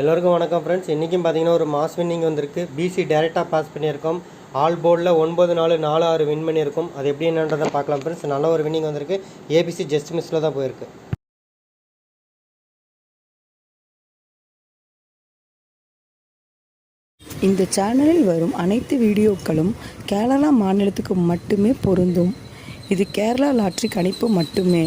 எல்லோருக்கும் வணக்கம் ஃப்ரெண்ட்ஸ் இன்றைக்கும் பார்த்தீங்கன்னா ஒரு மாஸ் வின்னிங் வந்திருக்கு. பிசி டேரெக்டாக பாஸ் பண்ணியிருக்கோம். ஆல் போர்டில் ஒன்பது நாலு நாலு ஆறு வின் பண்ணியிருக்கோம். அது எப்படி என்னன்றதை பார்க்கலாம் ஃப்ரெண்ட்ஸ் நல்ல ஒரு வின்னிங் வந்திருக்கு. ஏபிசி ஜஸ்ட் மிஸ்ஸில் தான் போயிருக்கு. இந்த சேனலில் வரும் அனைத்து வீடியோக்களும் கேரளா மாநிலத்துக்கு மட்டுமே பொருந்தும். இது கேரளா லாட்ரி கணிப்பு மட்டுமே.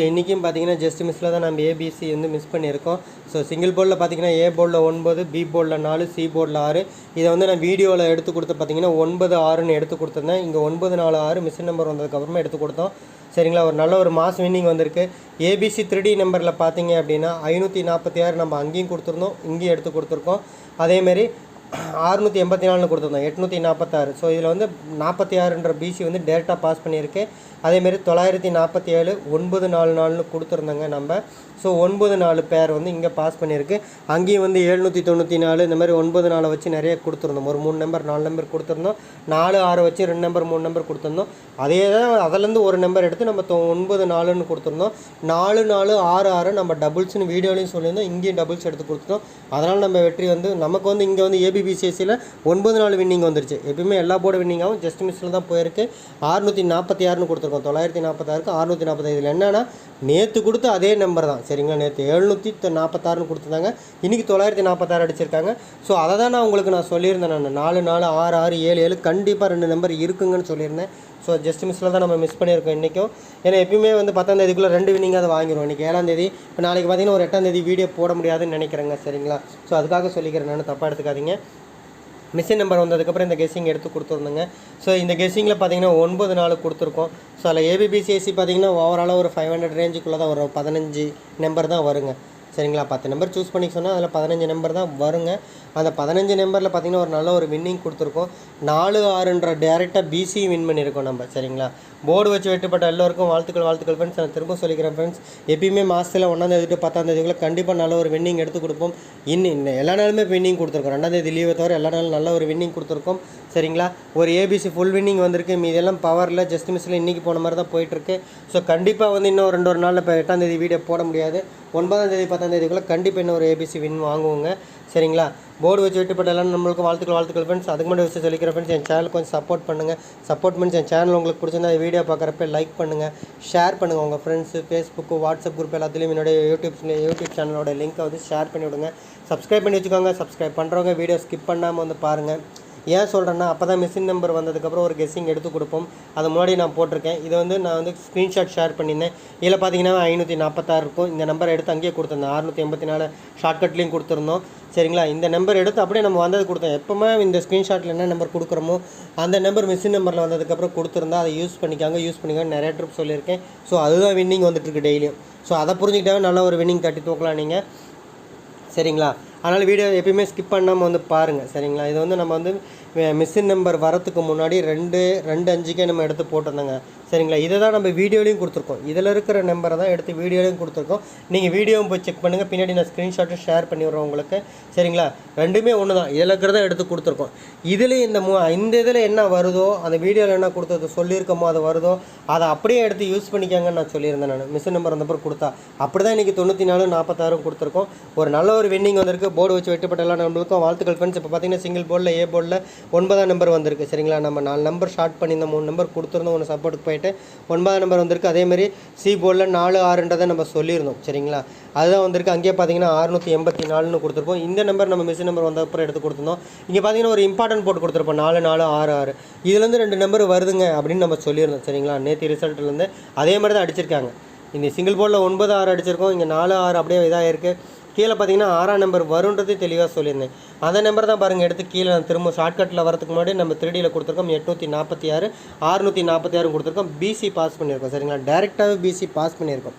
so இன்றைக்கும் பார்த்தீங்கன்னா ஜஸ்ட் மிஸ்ஸில் தான் நம்ம ஏபிசி வந்து மிஸ் பண்ணியிருக்கோம். ஸோ சிங்கிள் போர்டில் பார்த்தீங்கன்னா ஏ போர்டில் ஒன்பது பி போர்டில் நாலு சி போர்டில் ஆறு. இதை வந்து நான் வீடியோவில் எடுத்து கொடுத்து பார்த்தீங்கன்னா ஒன்பது ஆறுன்னு எடுத்து கொடுத்துருந்தேன். இங்கே ஒன்பது நாலு ஆறு மிஷின் நம்பர் வந்ததுக்கப்புறமா எடுத்து கொடுத்தோம். சரிங்களா? ஒரு நல்ல ஒரு மாஸ் வின்னிங் வந்திருக்கு. ஏபிசி த்ரீ நம்பரில் பார்த்தீங்க அப்படின்னா ஐநூற்றி நாற்பத்தி ஆறு நம்ம அங்கேயும் கொடுத்துருந்தோம் இங்கேயும் எடுத்து கொடுத்துருக்கோம். அதேமாரி அறுநூற்றி எண்பத்தி நாலுன்னு கொடுத்துருந்தோம். எட்நூற்றி நாற்பத்தாறு ஸோ இதில் வந்து நாற்பத்தி ஆறுன்ற பிசி வந்து டேரெக்டாக பாஸ் பண்ணியிருக்கு. அதேமாரி தொள்ளாயிரத்தி நாற்பத்தி ஏழு ஒன்பது நாலு நாலுன்னு கொடுத்துருந்தோங்க நம்ம. ஸோ ஒன்பது நாலு பேர் வந்து இங்கே பாஸ் பண்ணியிருக்கு. அங்கேயும் வந்து எழுநூற்றி தொண்ணூற்றி நாலு இந்த மாதிரி ஒன்பது நாலை வச்சு நிறைய கொடுத்துருந்தோம். ஒரு மூணு நம்பர் நாலு நம்பர் கொடுத்துருந்தோம். நாலு ஆறு வச்சு ரெண்டு நம்பர் மூணு நம்பர் கொடுத்துருந்தோம். அதே தான் அதிலேருந்து ஒரு நம்பர் எடுத்து நம்ம தொ- ஒன்பது நாலுன்னு கொடுத்துருந்தோம். நாலு நாலு ஆறு ஆறு நம்ம டபுள்ஸ்னு வீடியோலையும் சொல்லியிருந்தோம். இங்கேயும் டபுள்ஸ் எடுத்து கொடுத்துட்டோம். அதனால் நம்ம வெற்றி வந்து நமக்கு வந்து இங்கே வந்து ஏபி யூபிபிசிஎஸ்சியில் ஒன்பது நாள் வின்னிங் வந்துருச்சு. எப்பயுமே எல்லா போர்டு வின்னிங்காகவும் ஜஸ்ட் மிஸ்ஸில் தான் போயிருக்கு. ஆறுநூற்றி நாற்பத்தி ஆறுன்னு கொடுத்துருக்கோம். தொள்ளாயிரத்தி நாற்பத்தாறுக்கு அறுநூற்றி நாற்பத்தி என்னென்னா என்னன்னா நேற்று கொடுத்த அதே நம்பர் தான். சரிங்களா? நேற்று எழுநூற்றி நாற்பத்தாறுன்னு கொடுத்துருந்தாங்க. இன்றைக்கி தொள்ளாயிரத்தி நாற்பத்தாறு அடிச்சிருக்காங்க. ஸோ அதை தான் நான் உங்களுக்கு நான் சொல்லியிருந்தேன் நான். நாலு நாலு ஆறு ஆறு ஏழு ஏழு கண்டிப்பாக ரெண்டு நம்பர் இருக்குங்கன்னு சொல்லியிருந்தேன். ஸோ ஜஸ்ட் மிஸ்ஸில் தான் நம்ம மிஸ் பண்ணியிருக்கோம் இன்றைக்கும் ஏன்னா எப்பயுமே வந்து பத்தாம் தேதிக்குள்ளே ரெண்டு வினிங்காக அதை வாங்கிடுவோம். இன்றைக்கி ஏழாம் தேதி. இப்போ நாளைக்கு பார்த்தீங்கன்னா ஒரு எட்டாம் தேதி வீடியோ போட முடியாதுன்னு நினைக்கிறேங்க சரிங்களா? ஸோ அதுக்காக சொல்லிக்கிறேன் நான் தப்பாக எடுத்துக்காதீங்க. மிஷின் நம்பர் வந்ததுக்கப்புறம் இந்த கெஸ்ஸிங் எடுத்து கொடுத்துருந்தோங்க ஸோ இந்த கெஸ்ஸிங்கில் பார்த்தீங்கன்னா ஒன்பது நாள் கொடுத்துருக்கோம். ஸோ அதில் ஏபிபிசிஎஸ்சி பார்த்தீங்கன்னா ஓவராலாக ஒரு ஃபைவ் ஹண்ட்ரட் ரேஞ்சுக்குள்ளே தான் வரும். பதினஞ்சு நம்பர் தான் வருங்க. சரிங்களா? பத்து நம்பர் சூஸ் பண்ணி சொன்னால் அதில் பதினஞ்சு நம்பர் தான் வருங்க. அந்த பதினஞ்சு நம்பரில் பார்த்தீங்கன்னா ஒரு நல்ல ஒரு வின்னிங் கொடுத்துருக்கோம். நாலு ஆறுன்ற டேரெக்டாக பிசி வின் பண்ணியிருக்கோம் நம்ம சரிங்களா? போர்டு வச்சு வெட்டுப்பட்ட எல்லோருக்கும் வாழ்த்துக்கள் வாழ்த்துக்கள் ஃப்ரெண்ட்ஸ் நான் திரும்ப சொல்லிக்கிறேன் ஃப்ரெண்ட்ஸ் எப்பயுமே மாதத்தில் ஒன்றாந்தேதி டு பத்தாம் தேதிக்குள்ளே கண்டிப்பாக நல்ல ஒரு வின்னிங் எடுத்து கொடுப்போம். இன்னும் இன்னும் எல்லா நாளுமே வின்னிங் கொடுத்துருக்கோம். ரெண்டாம் தேதி லீவை தவிர எல்லா நாளும் நல்ல ஒரு வின்னிங் கொடுத்துருக்கோம். சரிங்களா? ஒரு ஏபிசி ஃபுல் வின்னிங் வந்திருக்கு. மீதெல்லாம் பவரில் ஜஸ்ட் மிஸ்ஸில் இன்றைக்கி போன மாதிரி தான் போயிட்டுருக்கு. ஸோ கண்டிப்பாக வந்து இன்னும் ரெண்டு ஒரு நாளில் இப்போ எட்டாம் தேதி வீடியோ போட முடியாது. ஒன்பதாம் தேதி பத்தாம் தேதிக்குள்ளே கண்டிப்பாக இன்னும் ஒரு ஏபிசி வின் வாங்குவோங்க. சரிங்களா? போர்டு வச்சு விட்டுப்பட்ட எல்லாம் நம்மளுக்கு வாழ்த்துக்கள் வாழ்த்துக்கள் ஃப்ரெண்ட்ஸ் அதுக்கு மட்டும் விஷயம் சொல்லிக்கிறேன் ஃப்ரெண்ட்ஸ் என் சேனல் கொஞ்சம் சப்போர்ட் பண்ணுங்கள் சப்போர்ட் பண்ணி என் சேனல் உங்களுக்கு பிடிச்சிருந்தா வீடியோ பார்க்குறப்ப லைக் பண்ணுங்கள் ஷேர் பண்ணுங்கள் உங்கள் ஃப்ரெண்ட்ஸு ஃபேஸ்புக்கு வாட்ஸ்அப் குரூப் எல்லாத்துலேயும் என்னுடைய யூடியூப் யூடியூப் சேனலோட லிங்க்கை வந்து ஷேர் பண்ணி விடுங்க. சப்ஸ்கிரைப் பண்ணி வச்சுக்கோங்க. சப்ஸ்கிரைப் பண்ணுறவங்க வீடியோ ஸ்கிப் பண்ணாமல் வந்து பாருங்கள் ஏன் சொல்கிறேன்னா அப்போ தான் மிஷின் நம்பர் வந்ததுக்கப்புறம் ஒரு கெஸ்ஸிங் எடுத்து கொடுப்போம். அது முன்னாடி நான் போட்டிருக்கேன். இதை வந்து நான் வந்து ஸ்க்ரீன்ஷாட் ஷேர் பண்ணியிருந்தேன். இதில் பார்த்தீங்கன்னா ஐநூற்றி நாற்பத்தாறு இருக்கும். இந்த நம்பர் எடுத்து அங்கேயே கொடுத்துருந்தேன். அறுநூற்றி எண்பத்தி நாலு ஷார்ட்கட்லேயும் கொடுத்துருந்தோம். சரிங்களா? இந்த நம்பர் எடுத்து அப்படியே நம்ம வந்தது கொடுத்தோம். எப்போவுமே இந்த ஸ்க்ரீன்ஷாட்டில் என்ன நம்பர் கொடுக்குறோமோ அந்த நம்பர் மிஷின் நம்பரில் வந்ததுக்கப்புறம் கொடுத்துருந்தா அதை யூஸ் பண்ணிக்காங்க யூஸ் பண்ணிக்காங்க நிறைய ட்ரிப் சொல்லியிருக்கேன். ஸோ அதுதான் வின்னிங் வந்துட்டுருக்கு டெய்லியும் ஸோ அதை புரிஞ்சுக்கிட்டாவே நல்ல ஒரு வின்னிங் தட்டி தூக்கலாம் நீங்கள் சரிங்களா? அதனால் வீடியோ எப்பயுமே ஸ்கிப் பண்ணாமல் வந்து பாருங்கள் சரிங்களா? இது வந்து நம்ம வந்து மிஷின் நம்பர் வரத்துக்கு முன்னாடி ரெண்டு ரெண்டு அஞ்சுக்கே நம்ம எடுத்து போட்டிருந்தோங்க. சரிங்களா? இதை தான் நம்ம வீடியோலையும் கொடுத்துருக்கோம். இதில் இருக்கிற நம்பரை தான் எடுத்து வீடியோலையும் கொடுத்துருக்கோம். நீங்கள் வீடியோவும் போய் செக் பண்ணுங்கள் பின்னாடி நான் ஸ்க்ரீன்ஷாட்டும் ஷேர் பண்ணி உங்களுக்கு. சரிங்களா? ரெண்டுமே ஒன்று தான். இதில் இருக்கிறத எடுத்து கொடுத்துருக்கோம். இதில் இந்த மு இந்த இதில் என்ன வருதோ அந்த வீடியோவில் என்ன கொடுத்தது சொல்லியிருக்கோமோ அது வருதோ அதை அப்படியே எடுத்து யூஸ் பண்ணிக்கங்கன்னு நான் சொல்லியிருந்தேன் நான். மிஷின் நம்பர் அந்த நம்பர் கொடுத்தா. அப்படி தான் இன்றைக்கி தொண்ணூற்றி நாலு நாற்பத்தாறும் கொடுத்துருக்கோம். ஒரு நல்ல ஒரு வின்னிங் வந்திருக்கு. போர்டு வச்சு வெட்டுப்பட்ட நம்மளுக்கும் வாழ்த்துக்கள் ஃப்ரெண்ட்ஸ் இப்போ பார்த்தீங்கன்னா சிங்கிள் போர்டில் ஏ போர்டில் ஒன்பதாம் நம்பர் வந்திருக்கு. சரிங்களா? நம்ம நாலு நம்பர் ஷார்ட் பண்ணியிருந்த மூணு நம்பர் கொடுத்துருந்தோம். ஒன்று சப்போர்ட்டுக்கு போயிட்டு ஒன்பதாம் நம்பர் வந்திருக்கு. அதேமாரி சி போர்டில் நாலு ஆறுன்றதை நம்ம சொல்லியிருந்தோம். சரிங்களா? அதுதான் வந்திருக்கு. அங்கேயே பார்த்தீங்கன்னா அறுநூற்றி எண்பத்தி நாலுன்னு கொடுத்துருப்போம். இந்த நம்பர் நம்ம மிஸ் நம்பர் வந்த அப்புறம் எடுத்து கொடுத்துருந்தோம். இங்கே பார்த்தீங்கன்னா ஒரு இம்பார்ட்டன்ட் போட்டு கொடுத்துருப்போம். நாலு நாலு ஆறு ஆறு. இதுலேருந்து ரெண்டு நம்பர் வருதுங்க அப்படின்னு நம்ம சொல்லியிருந்தோம். சரிங்களா? நேற்று ரிசல்ட்லேருந்து அதே மாதிரி தான் அடிச்சிருக்காங்க. இந்த சிங்கிள் போர்டில் ஒன்பது ஆறு அடிச்சிருக்கோம். இங்கே நாலு ஆறு அப்படியே இதாக இருக்குது கீழே பார்த்தீங்கன்னா ஆறாம் நம்பர் வருன்றது தெளிவாக சொல்லியிருந்தேன். அந்த நம்பர் தான் பாருங்கள் எடுத்து கீழே நான் திரும்ப ஷார்ட்கட்டில் வரதுக்கு முன்னாடி நம்ம த்ரீடியில் கொடுத்துருக்கோம். எட்நூற்றி நாற்பத்தி ஆறு ஆறுநூற்றி நாற்பத்தி ஆறு கொடுத்துருக்கோம். பிசி பாஸ் பண்ணியிருக்கோம் சரிங்களா? டேரெக்டாகவே பிசி பாஸ் பண்ணியிருக்கோம்.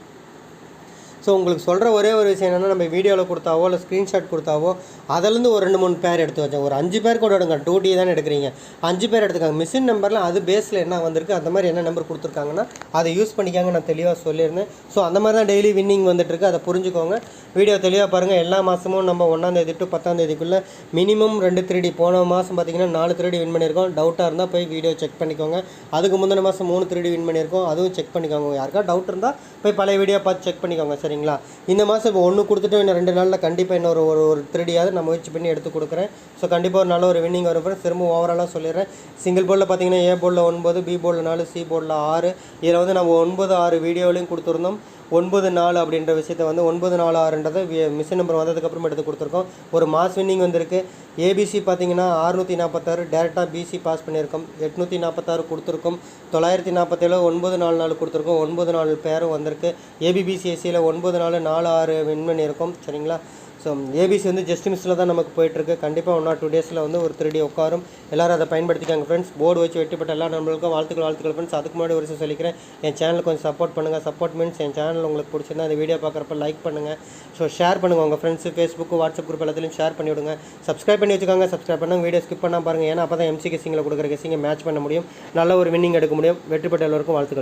ஸோ உங்களுக்கு சொல்கிற ஒரே ஒரு விஷயம் என்னென்னா நம்ம வீடியோவில் கொடுத்தாவோ இல்லை ஸ்க்ரீன்ஷாட் கொடுத்தாவோ அதுலேருந்து ஒரு ரெண்டு மூணு பேர் எடுத்து வச்சேன் ஒரு அஞ்சு பேர் கூட எடுங்க டூ டி எடுக்கிறீங்க. அஞ்சு பேர் எடுத்துக்காங்க. மிஷின் நம்பரில் அது பேஸில் என்ன வந்திருக்கு அந்த மாதிரி என்ன நம்பர் கொடுத்துருக்காங்கன்னா அதை யூஸ் பண்ணிக்காங்க. நான் தெளிவாக சொல்லியிருந்தேன். ஸோ அந்த மாதிரி தான் டெய்லி வின்னிங் வந்துட்டுருக்கு. அதை புரிஞ்சுக்கோங்க. வீடியோ தெளிவாக பாருங்கள் எல்லா மாதமும் நம்ம ஒன்றாந்தேதி டு பத்தாந்தேதிக்குள்ளே மினிமம் ரெண்டு திருடி. போன மாதம் பார்த்தீங்கன்னா நாலு திருடி வின் பண்ணியிருக்கோம். டவுட்டாக இருந்தால் போய் வீடியோ செக் பண்ணிக்கோங்க. அதுக்கு முந்தின மாதம் மூணு திருடி வின் பண்ணியிருக்கோம். அதுவும் செக் பண்ணிக்கோங்க. யாருக்கா டவுட் இருந்தால் போய் பழைய வீடியோ பார்த்து செக் பண்ணிக்கோங்க. சரிங்களா? இந்த மாதம் இப்போ ஒன்று கொடுத்துட்டு இன்னும் ரெண்டு நாளில் கண்டிப்பாக இன்னொரு ஒரு ஒரு திருடியாவது நான் முயற்சி பண்ணி எடுத்து கொடுக்குறேன். ஸோ கண்டிப்பாக ஒரு நல்ல ஒரு வின்னிங் வரும் ஃப்ரெண்ட்ஸ் திரும்ப ஓவராலாக சொல்லிடுறேன். சிங்கிள் போர்டில் பார்த்தீங்கன்னா ஏ போர்டில் ஒன்பது பி போர்டில் நாலு சி போர்டில் ஆறு. இதில் வந்து நம்ம ஒன்பது ஆறு வீடியோலையும் கொடுத்துருந்தோம். ஒன்பது நாலு அப்படின்ற விஷயத்தை வந்து ஒன்பது நாலு ஆறுன்றதை மிஷின் நம்பர் வந்ததுக்கப்புறம் எடுத்து கொடுத்துருக்கோம். ஒரு மாஸ் வின்னிங் வந்திருக்கு. ஏபிசி பார்த்தீங்கன்னா அறுநூற்றி நாற்பத்தாறு டேரெக்டாக பிசி பாஸ் பண்ணியிருக்கோம். எட்நூற்றி நாற்பத்தாறு கொடுத்துருக்கோம். தொள்ளாயிரத்தி நாற்பத்தேழு ஒன்பது நாலு நாலு கொடுத்துருக்கோம். ஒன்பது நாலு பேரும் வந்திருக்கு. ஏபிபிசிஎஸ்சியில் ஒன்பது நாலு நாலு ஆறு வின் பண்ணியிருக்கோம். சரிங்களா? ஸோ ஏபிசி um, வந்து ஜஸ்ட் மிஸ்ஸில் தான் நமக்கு போயிட்டுருக்கு. கண்டிப்பாக ஒன் ஆர் டூ டேஸில் வந்து ஒரு த்ரீ டே உட்காரும். எல்லாரும் அதை பயன்படுத்திக்காங்க ஃப்ரெண்ட்ஸ் போர்டு வச்சு வெட்டிப்பட்ட எல்லா நம்மளுக்கும் வாழ்த்துக்கள் வாழ்த்துக்கள் ஃப்ரெண்ட்ஸ் அதுக்கு முன்னாடி ஒரு விஷயம் சொல்லிக்கிறேன். என் சேனலுக்கு கொஞ்சம் சப்போர்ட் பண்ணுங்கள் சப்போர்ட் மீன்ஸ் என் சேனல் உங்களுக்கு பிடிச்சிருந்தா அந்த வீடியோ பார்க்குறப்ப லைக் பண்ணுங்கள் ஸோ ஷேர் பண்ணுங்கள் உங்கள் ஃப்ரெண்ட்ஸு ஃபேஸ்புக்கு வாட்ஸ்அப் குரூப் எல்லாத்துலையும் ஷேர் பண்ணி விடுங்க. சப்ஸ்கிரைப் பண்ணி வச்சுக்காங்க. சப்ஸ்கிரைப் பண்ணாங்க வீடியோ ஸ்கிப் பண்ணால் பாருங்கள் ஏன்னா அப்போ தான் எம்சி கெஸிங்கில் கொடுக்குற கெஸிங்கை மேட்ச் பண்ண முடியும். நல்ல ஒரு வின்னிங் எடுக்க முடியும். வெற்றி பெற்ற எல்லோருக்கும் வாழ்த்துக்கள்.